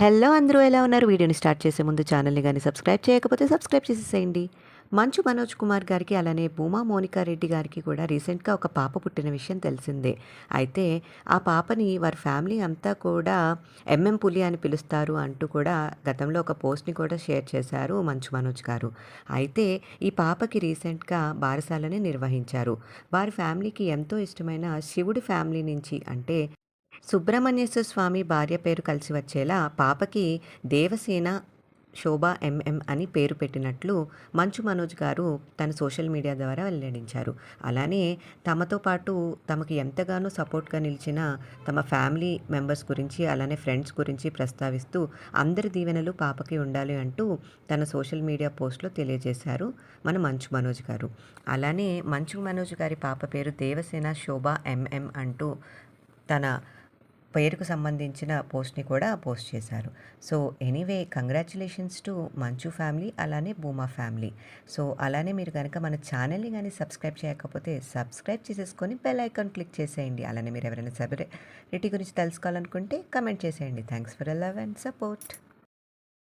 Hello అందరూ ఎలా ఉన్నారు? వీడియోని స్టార్ట్ చేసే ముందు ఛానల్ని కానీ సబ్స్క్రైబ్ చేయకపోతే సబ్స్క్రైబ్ చేసేసేయండి. మంచు మనోజ్ కుమార్ గారికి అలానే భూమా మోనికా రెడ్డి గారికి కూడా రీసెంట్గా ఒక పాప పుట్టిన విషయం తెలిసిందే. అయితే ఆ పాపని వారి ఫ్యామిలీ అంతా కూడా ఎంఎం పులి అని పిలుస్తారు అంటూ కూడా గతంలో ఒక పోస్ట్ని కూడా షేర్ చేశారు మంచు మనోజ్ గారు. అయితే ఈ పాపకి రీసెంట్గా బారసాలని నిర్వహించారు. వారి ఫ్యామిలీకి ఎంతో ఇష్టమైన శివుడి ఫ్యామిలీ నుంచి అంటే సుబ్రహ్మణ్యేశ్వర స్వామి భార్య పేరు కలిసి వచ్చేలా పాపకి దేవసేన శోభ ఎంఎం అని పేరు పెట్టినట్లు మంచు మనోజ్ గారు తన సోషల్ మీడియా ద్వారా వెల్లడించారు. అలానే తమతో పాటు తమకు ఎంతగానో సపోర్ట్గా నిలిచిన తమ ఫ్యామిలీ మెంబర్స్ గురించి అలానే ఫ్రెండ్స్ గురించి ప్రస్తావిస్తూ అందరి దీవెనలు పాపకి ఉండాలి అంటూ తన సోషల్ మీడియా పోస్ట్లో తెలియజేశారు మన మంచు మనోజ్ గారు. అలానే మంచు మనోజ్ గారి పాప పేరు దేవసేన శోభ ఎంఎం అంటూ తన పేరుకు సంబంధించిన పోస్ట్ని కూడా పోస్ట్ చేశారు. So anyway congratulations to Manchu family అలానే భూమా ఫ్యామిలీ. సో అలానే మీరు కనుక మన ఛానల్ని కానీ సబ్స్క్రైబ్ చేయకపోతే సబ్స్క్రైబ్ చేసేసుకొని బెల్ ఐకాన్ క్లిక్ చేసేయండి. అలానే మీరు ఎవరైనా సెలబ్రిటీ గురించి తెలుసుకోవాలనుకుంటే కమెంట్ చేసేయండి. Thanks for love and support.